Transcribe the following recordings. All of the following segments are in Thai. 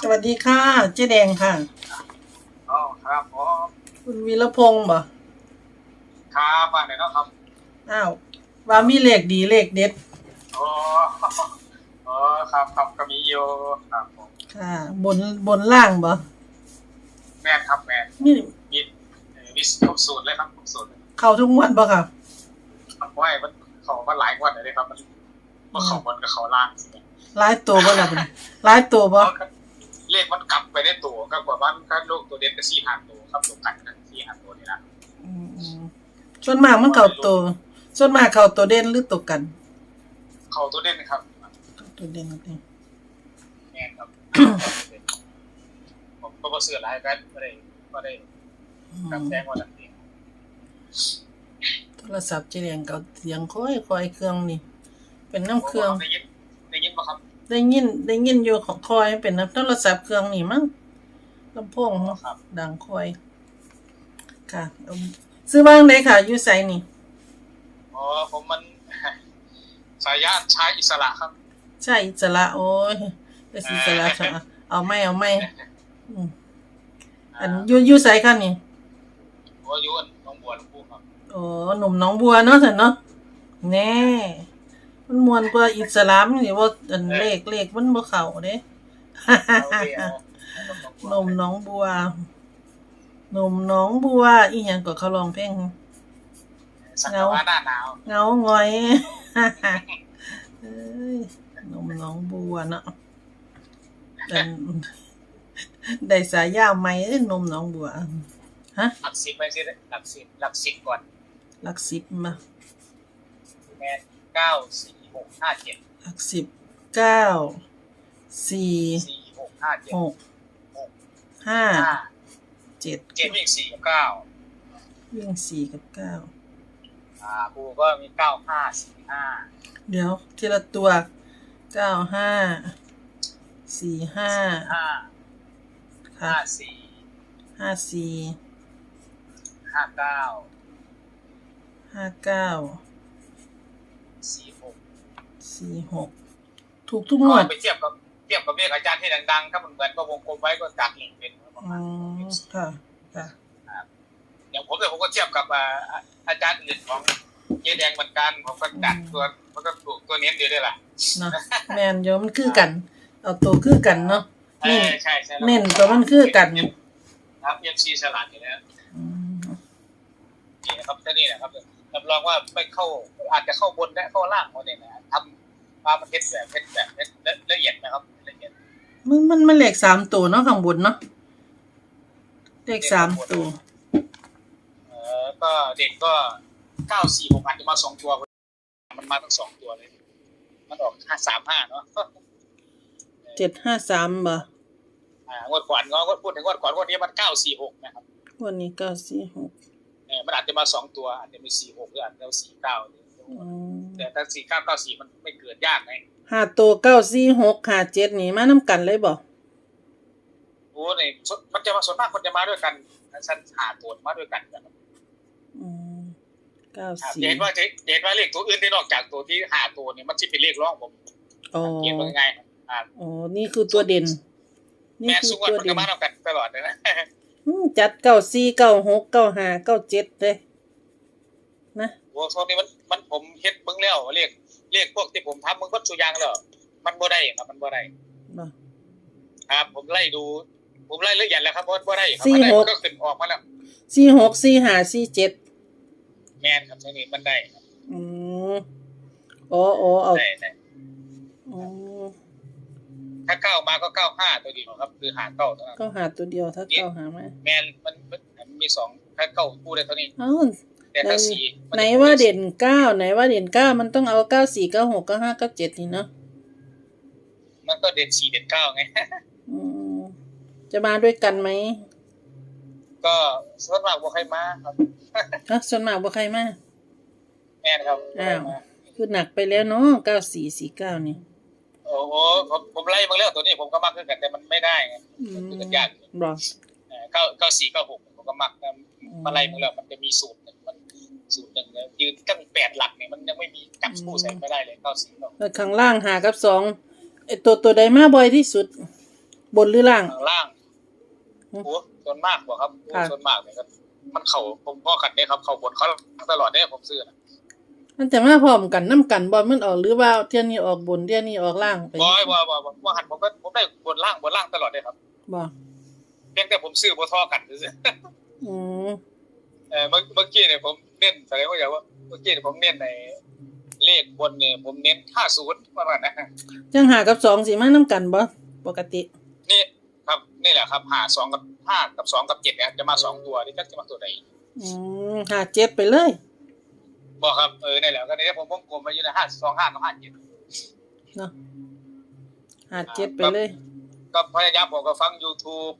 สวัสดีค่ะ เจ๊แดงค่ะ อ๋อครับผมคุณวีรพงศ์บ่ครับมาไหนเนาะครับอ้าวว่ามีเลขดีเลขเด็ดอ๋ออ๋อครับครับก็มีอยู่ครับผมค่ะ บนบนล่างบ่แม่นครับแม่นมีมีเอ่อมีครบสูตรเลยครับครบสูตรเลยเข้าทุกงวันบ่ค่ะ ครับเพราะว่ามันเขามาหลายงวันเลยครับมันมันเขาบนกับเขาล่างสิเนี่ยหลายตัวบ่ล่ะคุณหลายตัวบ่ เลขมันกลับไปได้ตัวก็กว่าบ้านก็ลูกตัวเด่นก็สี่หางตัวครับตัวกันกันสี่หางตัวนี่นะอืมๆส่วนมากมันเข้าตัวส่วนมากเข้าตัวเด่นหรือตัวกัน เขาตัวเด่นนะครับเข้าตัวเด่นนี่แม่นครับผมก็บ่เสือหลายกันก็ได้ก็ได้อืกำมแจ้งว่าดังนี้โทรศัพท์เจ๊แดงเก่าเสียงค่อยค่อยเครื่องนี่ เป็นน้ำเครื่องได้ยินได้ยินป่ะครับ ได้ยินได้ยินอยู่ของคอยเป็นน้ำโทรศัพท์เครื่องนี่มั้งลำโพงครับ ดังคอย ค่ะเอาซื้อบ้างเลยค่ะอยู่ไสนี่อ๋อผมมัน สายญาติชายอิสระครับ ใช่อิสระโอ้ยจะสิอิสระค่ะเอาไม่เอาไม่อืมอันอยู่อยู่ไสค่ะนี่หัวอยุนน้องบัวน้องผู้ครับโอ้หนุ่มหน้องบัวเนาะสันเนาะแน่ มันมวนกว่าอิสลามนี่ว่าอันเลขเลขมันบ่เข้าเด้เอาเดียวหนุ่มหน้องบัวหนุ่มหน้องบัว อีหยังก็เขาร้องเพลงสักว่าหน้าหนาวเงาหงอยเอ้ยหนุ่มหน้องบัวเนาะเป็นได้สายยาวไหมเอ้ยหนุ่มหน้องบัวฮะหลักสิบไปสิหลักสิบหลักสิบก่อนหลักสิบมาแมน เก้าสี่หกห้าเจ็ดหลักสิบเก้าสี่สี่หกห้าเจ็ดหกห้าห้าเจ็ดเจ็ดวิ่งสี่กับเก้าวิ่งสี่กับเก้าอ่าปูก็มีเก้าห้าสี่ห้าเดี๋ยวทีละตัวเก้าห้าสี่ห้าห้าค่ะห้าสี่ห้าสี่ห้าเก้าห้าเก้า สี่หกสี่หกถูกทุกงวดไปเทียบกับเทียบกับเลขอาจารย์ที่ดังๆถ้ามันเหมือนก็วงกลมไว้ก็จัดหลิงเป็นประอืมาณมค่ะค่ะอย่างผมเนี่ยผมก็เทียบกับอ่าอาจารย์อื่นของเยแดงเหมือนกันผมก็จัดตัวมันก็ถูกตัวเนี้ยเดียวได้ล่ะเนาะแมนโยมมันคือกัน เอาตัวคือกันเนาะเอเน้นอใช่ใช่เน้นตัวมันคือกันครับเอ็มซีฉลาดอยู่แล้วอืมนี่นะครับแค่นี้นะครับ รับรองว่าไม่เข้าอาจจะเข้าบนและเข้าล่างเขาเนี่ยนะทำมาประเทศแบบเพชรแบบเพชรละเอียดนะครับละเอียดมันมันมันเลขสามตัวเนาะข้างบนเนาะเลขสามตัวเออก็เด็กก็เก้าสี่หกอาจจะมาสองตัว มันมาทั้งสองตัวเลย มันออกห้าสามห้าเนาะเจ็ดห้าสามบ่อ่างวดก่อนเนาะก็พูดถึงงวดก่อนงวดนี้มันเก้าสี่หกนะครับวันนี้เก้าสี่หกเออ มันอาจจะมาสองตัวอาจจะมีสี่หกหรืออาจจะสี่เก้าอืมแต่ถ้าสี่เก้าเก้าสี่มันไม่เกิดยากไงห้าตัวเก้าสี่หกห้าเจ็ดนี่มาน้ำกันเลยบ่โอ้เนี่ยมันจะมาส่วนมากคนจะมาด้วยกันชั้นหาตัวมาด้วยกันนะครับอืมเก้าครับสี่เห็นว่าจะเห็นว่าเลขตัวอื่นที่นอกจากตัวที่หาตัวเนี่ยมันจะเป็นเลขร่องผมอ๋อเขียนว่าไงอ่าอ๋อนี่คือตัวเด่นนี่แม่คือสุวรรตัวณมันเด่ก็นมาทำกันตลอดเลยนะอืม จัดเก้าสี่เก้าหกเก้าห้าเก้าเจ็ดเลยนะโอ้โหนี้มันมันผมเฮ็ดเบิ่งแล้วเรียกเรียกพวกที่ผมทำมึงก็สุอยางแล้วมันบ่ได้ครับมันบ่ได้บ่ครับผมไล่ดู ผมไล่ละเอียดแล้วครับเพราะบ่ได้ครับมันได้มันก็ขึ้นออกมาแล้วสี่หกสี่ห้าสี่เจ็ดแม่นครับตรงนี้มันได้ครับอืมอ๋ออ๋อเอาได้ได้อ๋อ ถ้าเก้ามาก็เก้าห้าตัวเดียวครับ คือหาเก้าเท่านั้นก็หาตัวเดียวถ้าเก้าหามาแม่นมันมันมันมีสองถ้าเก้าพูดได้เท่านี้เอ้าแต่ถ้าสี่มัไหนจะว่าเด่นเก้าไหนว่าเด่นเก้ามันต้องเอาเก้าสี่เก้าหกเก้าห้าเก้าเจ็ดนี่เนาะมันก็เด่นสี่เด่นเก้าไงอืมจะมาด้วยกันไหมก็ส่วนมากบ่ใครมาครับฮะส่วนมากบ่ใครมาแม่นครับอ้าวคือหนักไปแล้วเนาะเก้าสี่สี่เก้านี่โอ้โหผมผมไล่มาแล้วตัวนี้ผมก็มักขึ้นกันแต่มันไม่ได้ไงอืมคือกันยากบอเอ่อเก้าเก้าสี่เก้าหกผมก็มักนะมาไล่มาแล้วมันจะมีสูตรหนึ่งมันสูตรหนึ่งเนี่ยยืนตั้งแปดหลักเนี่ยมันยังไม่มีจับคู่ใส่ไม่ได้เลยเก้าสี่เก้าแล้วข้างล่างหากับสองไอตัวตัวใดมาบ่อยที่สุด บนหรือล่างข้างล่างอืมโอ้ส่วนมากบ่ครับโอ้ค่ะส่วนมากเนี่ยครับ มันเข่าผมพ่อกันเนี่ยครับ เข่าบนเขาตลอดเนี่ยผมซื้อนะ มันจะมาพร้อมกันน้ำกันบ่มันออกหรือว่าเที่ยนี้ออกบนเที่ยนี้ออกล่างไปบอยบ่บ่บ่ว่าหันผมก็ผมได้บนล่างบนล่างตลอดเลยครับบ่เพียงแต่ผมซื้อบ่ทอกันซื่ออืมๆเออเมื่อเมื่อกี้เนี่ยผมเน้นแสดงว่าอย่างว่าเมื่อกี้เนี่ยผมเน้นในเลขบนเนี่ยผมเน้น50ประมาณนั้นนะจังหากับสองสิมาน้ำกันบ่ปกติ นี่ครับนี่แหละครับหาสองกับห้ากับสองกับเจ็ดเนี่ยจะมาสองตัวนี่จักจะมาตัวไหนอืมหาเจ็ดไปเลย บอกครับเออนี่แหละก็นี่ผมวงกลมมาอยู่ในห้าสองห้ากับห้าเจ็ดเนาะหาเจ็ดไปเลย ก็พยายามผมก็ฟัง YouTube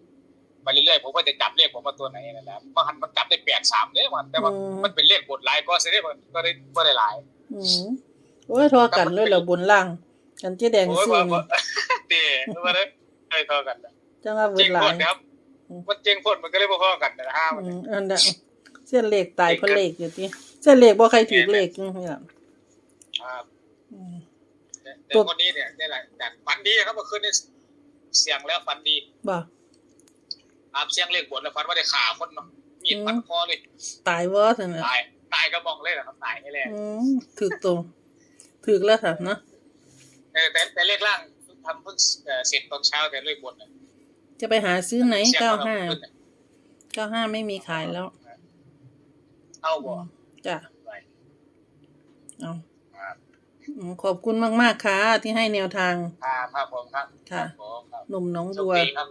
ไปเรื่อยๆผมก็จะจับเลขผมมาตัวไหนนั่นแหละบางหันมันจับได้แปดสามเนี่ยมันแต่ว่าอืม มันเป็นเลขบทหลายก็เสียได้มันก็ได้ก็ได้หลายอืมโอ้ยทอกันเลยเหรอบนล่าง กันเจ๊แดงโอ้ยซื้อว่านี่ว่า เตี๋ยว่าได้ได้เท่ากันนะจังว่าเบิเจ๊ดงหลาพ่ยนนะครับมันเจ๊งพ่นมันก็เลยบ่พอกันนะฮะมันอืมอันนั้นเส้นเลขตายเพราะเลขอยู่ติ เส้นเลขบ่ใครถือเลขจังซี่ล่ะครับอืม แต่แต่คนนี้เนี่ยนี่แหละจากฝันดีครับเมื่อคืนนี้เสียงแล้วฝันดีบ่อาบเสียงเลขบทแล้วฝันว่าได้ขาคนเนาะมีดอืมฟันคอเลยตายบ่ซั่นน่ะตายตายก็มองเลยนะครับตายให้แรงอืมถูกตรงถูกแล้วค่ะเนาะแต่แต่แต่เลขล่างทำเพิ่งเอ่อเสร็จตอนเช้าแต่เลขบนน่ะจะไปหาซื้อไหนเสียงเก้ามันห้าขึ้นน่ะเก้าห้าไม่มีขายแล้ว เอาบ่ จ้ะไปเอาครับอืมขอบคุณมาก ๆ ค่ะ ที่ให้แนวทางครับครับผมครับค่ะรับผมครับหนุ่มหน้องโชบัควดีครับ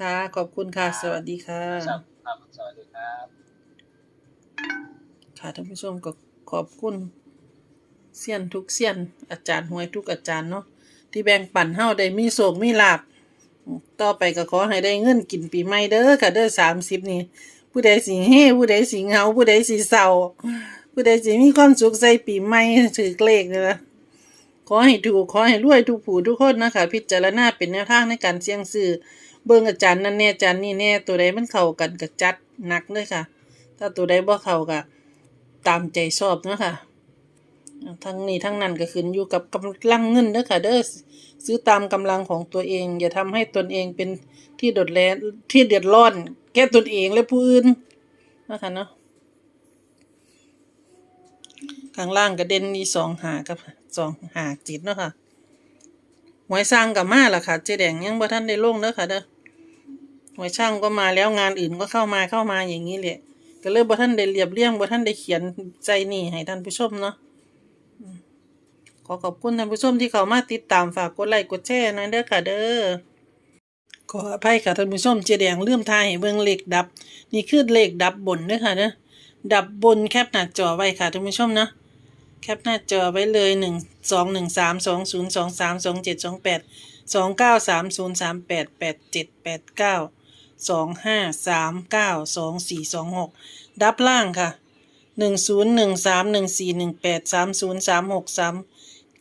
ค่ะ ขอบคุณค่ะ สวัสดีค่ะครับครับสวัสดีครับ ค่ะท่านผู้ชมก็ขอบคุณเซียนทุกเซียน อาจารย์หวยทุกอาจารย์เนาะที่แบ่งปันเฮาได้มีโศกมีลาบต่อไปก็ขอให้ได้เงินกินปีใหม่เด้อค่ะเด้อสามสิบนี่ ผู้ใดสิเฮผู้ใดสิเหงาผู้ใดสิเศร้าผู้ใดสิมีความสุขใส่ปีใหม่ถือเลขเด้อขอให้ถูกขอให้รวยทุกผู้ทุกคนนะคะ พิจารณาเป็นแนวทางในการเสี่ยงซื้อเบิ่งอาจารย์นั่นแน่อาจารย์นี่แน่ตัวใดมันเข้ากันก็จัดหนักเลยค่ะ ถ้าตัวใดบ่เข้าก็ตามใจชอบนะค่ะทั้งนี้ทั้งนั้นก็ขึ้นอยู่กับกำลังเงินเด้อค่ะเด้อซื้อตามกำลังของตัวเอง อย่าทำให้ตนเองเป็น ที่เดือดแร้ที่เดือดร้อน แก่ตนเองและผู้อื่นนะคะเนาะข้างล่างก็เด่นมีสองหากับสองหาจิตเนาะค่ะหวยสร้างกับมาล่ะค่ะ เจ๊แดงยังบ่ท่านได้ลงเด้อค่ะเด้อหวยช่างก็มาแล้วงานอื่นก็เข้ามาเข้ามาอย่างนี้แหละก็เลยบ่ท่านได้เรียบเรียงบ่ท่านได้เขียนใจนี่ให้ท่านผู้ชมเนาะขอขอบคุณท่านผู้ชมที่เข้ามาติดตามฝากกดไลค์กดแชร์น่อยเด้อค่ะเด้อ ขออภัยค่ะท่านผู้ชมเจแดงลืมทายให้เบิ่งเลขดับ นี่คือเลขดับบนด้อค่ะเด้อดับบนแคปหน้าจอไว้ค่ะท่านผู้ชมเนาะแคปหน้าจอไว้เลยหนึ่งสองหนึ่งสามสองศูนย์สองสามสองเจ็ดสองแปดสองเก้าสามศูนย์สามแปดแปดเจ็ดแปดเก้าสองห้าสามเก้าสองสี่สองหกดับล่างค่ะหนึ่งศูนย์หนึ่งสามหนึ่งสี่หนึ่งแปดสามศูนย์สามหกสาม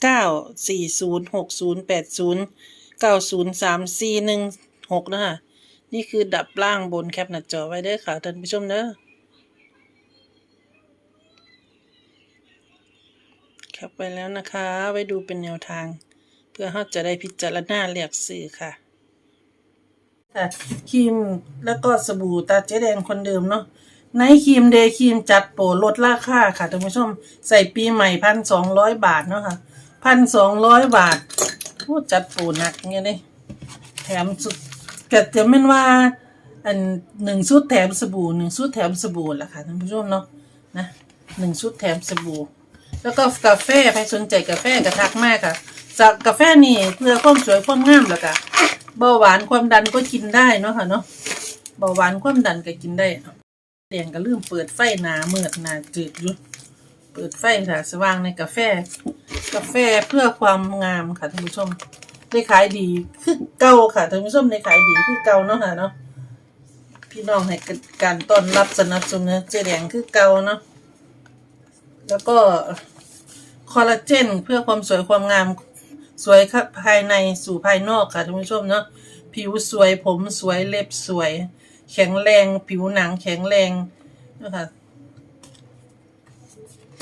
เก้าสี่ศูนย์หกศูนย์แปดศูนย์เก้าศูนย์สามสี่หนึ่ง หกนะคะนี่คือดับล่างบนแคปหน้าจอไว้เด้อค่ะท่านผู้ชมเด้อแคปไปแล้วนะคะ ไว้ดูเป็นแนวทาง เพื่อเขาจะได้พิจารณาเรียกสื่อค่ะค่ะครีมแล้วก็สบู่ตาเจ๊แดงคนเดิมเนาะไนครีมเดย์ครีมจัดโปรลดราคาค่ะท่านผู้ชม ใส่ปีใหม่พันสองร้อยบาทเนาะค่ะพันสองร้อยบาทโอ้จัดโปรหนักเงี้ยเลยแถมสุด ก็จะแม่นว่า อันหนึ่งชุดแถมสบู่หนึ่งชุดแถมสบู่แหละค่ะท่านผู้ชมเนาะนะหนึ่งชุดแถมสบู่ แล้วก็กาแฟใครสนใจกาแฟก็ทักมากค่ะจากกาแฟนี่เพื่อความสวยความงามแล้วก็เบาหวานความดันก็กินได้เนาะค่ะเนาะเบาหวานความดันก็กินได้เดียงก็ลืมเปิดไฟหนาเมือดหนาจืดอยู่เปิดไฟค่ะสว่างในกาแฟ กาแฟเพื่อความงามค่ะท่านผู้ชม ได้ขายดีคือเก่าค่ะท่านผู้ชมได้ขายดีคือเก่าเนาะค่ะเนาะพี่น้องให้การต้อนรับสนับสนุนเจแดงคือเก่าเนาะแล้วก็คอลลาเจนเพื่อความสวยความงามสวยครับภายในสู่ภายนอกค่ะท่านผู้ชมเนาะผิวสวยผมสวยเล็บสวย แข็งแรง ผิวหนังแข็งแรงนะคะ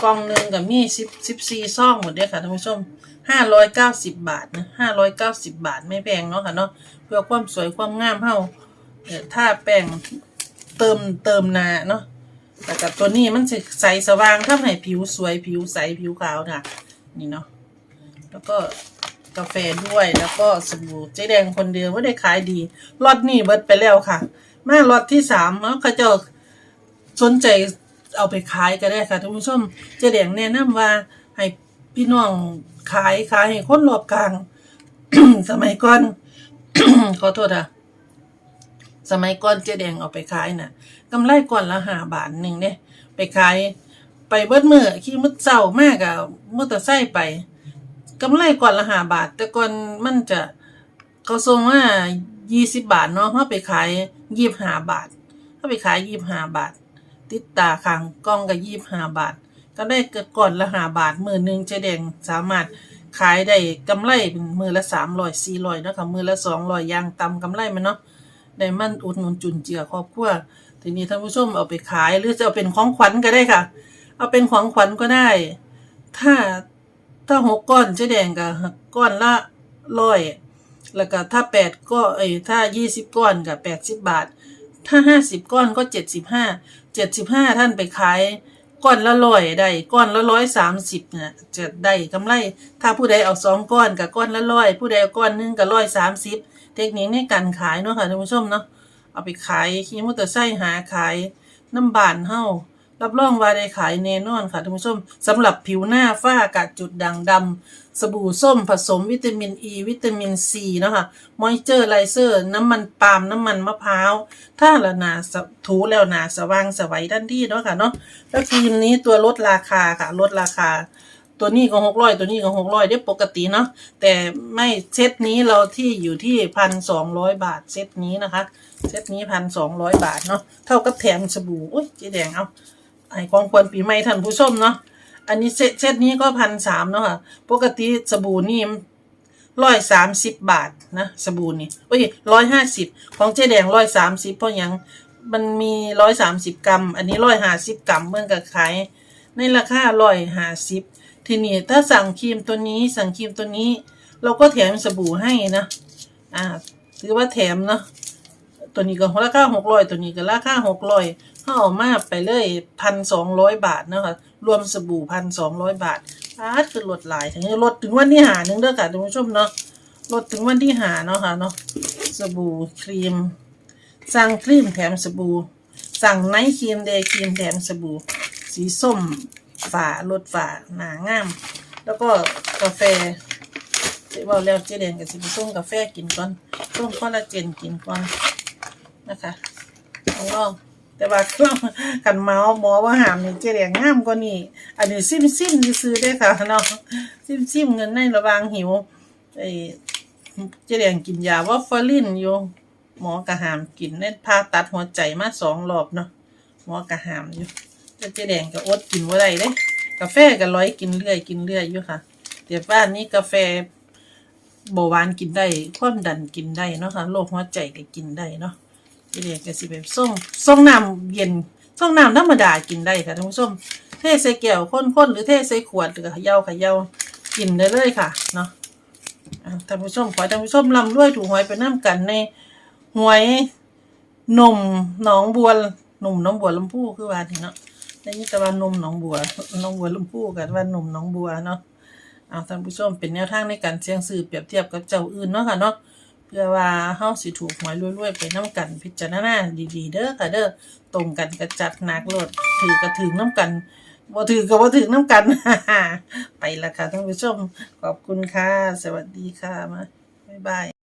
กล่องหนึ่งกับมีสิบสิบสี่ซองหมดเด้อค่ะท่านผู้ชม ห้าร้อยเก้าสิบบาทนะห้าร้อยเก้าสิบบาทไม่แพงเนาะค่ะเนาะเพื่อความสวยความงามเฮาเอ่อถ้าแป้งเติมเติมนาเนาะแต่กับตัวนี้มันจะใสสว่างทำให้ผิวสวยผิวใสผิวขาวนะนี่เนาะแล้วก็กาแฟด้วยแล้วก็สบู่เจ๊แดงคนเดียวไม่ได้ขายดีล็อตนี้เบิดไปแล้วค่ะมาล็อตที่สามเนาะเขาจะสนใจเอาไปขายก็ได้ค่ะท่านผู้ชมเจ๊แดงแนะนำว่าให้ พี่น้องขายขายให้คนรอบกลาง สมัยก่อน ขอโทษอะ สมัยก่อนเจ๊แดงเอาไปขายน่ะกำไรก่อนละหาบาทหนึ่งเนี่ยไปขาย ไปเบิดมือขี่มือเศร้ามากอะมอเตอร์ไซค์ไปกำไรก่อนละหาบาท แต่ก่อนมันจะเขาส่งว่ายี่สิบบาทเนาะเขาไปขายยี่ห้าบาทเขาไปขายยี่ห้าบาท ติดตาข้างกล้องก็ยี่ห้าบาท ก็ได้เกิดก่อนละห้าบาทมือหนึ่งเจแดงสามารถขายได้กำไรมือละสามร้อยสี่ร้อยเนาะค่ะมือละสองร้อยยางต่ำกำไรมันเนาะได้มันอุดหนุนจุนเจือครอบครัวทีนี้ท่านผู้ชมเอาไปขายหรือจะเอาเป็นของขวัญก็ได้ค่ะ เอาเป็นของขวัญก็ได้ ถ้าถ้าหกก้อนเจแดงกับก้อนละร้อยแล้วก็ถ้าแปดก็เอ้ยถ้ายี่สิบก้อนกับแปดสิบบาท ถ้าห้าสิบก้อนก็เจ็ดสิบห้าเจ็ดสิบห้าท่านไปขาย ก้อนละร้อยได้ก้อนละร้อยสามสิบเนี่ยจะได้กำไร ถ้าผู้ใดเอาสองก้อนกับก้อนละร้อยผู้ใดเอาก้อนหนึงกับร้อยสามสิบเทคนิคในการขายเนาะค่ะท่านผู้ชมเนาะเอาไปขายขี่มอเตอร์ไซค์หาขายน้ำบานเฮ้า รับรองว่าได้ขายแน่นอนค่ะท่านผู้ชมสำหรับผิวหน้าฝ้ากระจุดด่างดำสบู่ส้มผสมวิตามินอ e, ีวิตามินซีนะคะมอยเจอร์ไลเซอร์ น้ำมันปาล์มน้ำมันมะพร้าวถ้าละนาสะถูแล้วนาสว่างสวัยทันที่เนาะค่ะเนาะแล้วครีมนี้ตัวลดราคาค่ะลดราคา ตัวนี้ก็หกร้อยตัวนี้ก็หกร้อยได้ปกติเนาะแต่ไม่เซตนี้เราที่อยู่ที่พันสองร้อยบาทเซตนี้นะคะเซตนี้พันสองร้อยบาทเนาะเท่ากับแถมสบู่อุ้ยเจ๊แดงเอา ไอ้ของควรปีใหม่ท่านผู้ชมเนาะอันนี้เซตเซตนี้ก็พันสามเนาะค่ะปกติสบู่นี่ร้อยสามสิบบาทนะสบู่นี่โอ้ยร้อยห้าสิบของเจ๊แดงร้อยสามสิบเพราะยังมันมีร้อยสามสิบกรัม อันนี้ร้อยห้าสิบกรัมเมื่อกับขายในราคาร้อยห้าสิบทีนี้ถ้าสั่งครีมตัวนี้สั่งครีมตัวนี้ เราก็แถมสบู่ให้นะอ่าถือว่าแถมเนาะตัวนี้ก็ราคาหกร้อยตัวนี้ก็ราคาหกร้อย เขาเอามาไปเลยพันสองร้อยบาทนะคะรวมสบู่พันสองร้อยบาทอาร์ตคือลดหลายถึงจะลดถึงวันที่หาหนึ่งเด้อค่ะท่านผู้ชมเนาะลดถึงวันที่หาเนาะค่ะเนาะสบู่ครีม สั่งครีมแถมสบู่สั่งไนท์ครีมเดย์ครีมแถมสบู่สีส้มฝาลดฝาหนางาม แล้วก็กาแฟเจ๊บอกแล้วเจ๊แดงกับสิบส้มกาแฟกินก่อนส้มคอลลาเจนกินก่อนนะคะลอง แต่ว่าเรื่องกันเมาส์หมอว่าหามนี่เจ๊แดงงามกว่านี่อันนี้ซิมซิมซื้อได้ค่ะเนาะซิมซิมเงินในระวางหิวไอ้เจ๊แดงกินยาว่าฟารินอยู่หมอกระหามกินเน้นผ่าตัดหัวใจมาสองรอบเนาะหมอกระหามอยู่แต่เจ๊แดงก็อดกินว่าไรเด้กาแฟก็ร้อยกินเรื่อยกินเรื่อยอยู่ค่ะเดี๋ยวบ้านนี้กาแฟเบาหวานกินได้ความดันกินได้เนาะค่ะโรคหัวใจก็กินได้เนาะ เจ๊แดงก็สิแบบส่งส่งน้ำเย็นส่งน้ำธรรมดากินได้ค่ะท่านผู้ชมเทใส่แก้วข้นๆหรือเทใส่ขวดหรือเขย่าเขย่ากินได้เลยค่ะเนาะท่านผู้ชมขอท่านผู้ชมร่ำรวยถูกหวยไปน้ำกันในหวยนมหนองบัวหนุ่มหน้องบัวลำพูคือว่านี่เนาะได้ยินแต่ว่านมหนองบัวหนองบัวลำพูกันว่านมหนองบัวเนาะเอาท่านผู้ชมเป็นแนวทางในการเสี่ยงซื้อเปรียบเทียบกับเจ้าอื่นเนาะค่ะเนาะ เพื่อว่าเฮาสิถูกหวยรวยๆไปน้ำกันพิจารณาดีๆ เด้อค่ะเด้อตรงกันกระจัดหนักโลดถือกระถึงน้ำกันบ่ถือกับ่ถือน้ำกัน ไปละค่ะท่านผู้ชม ขอบคุณค่ะ สวัสดีค่ะมาบ๊ายบาย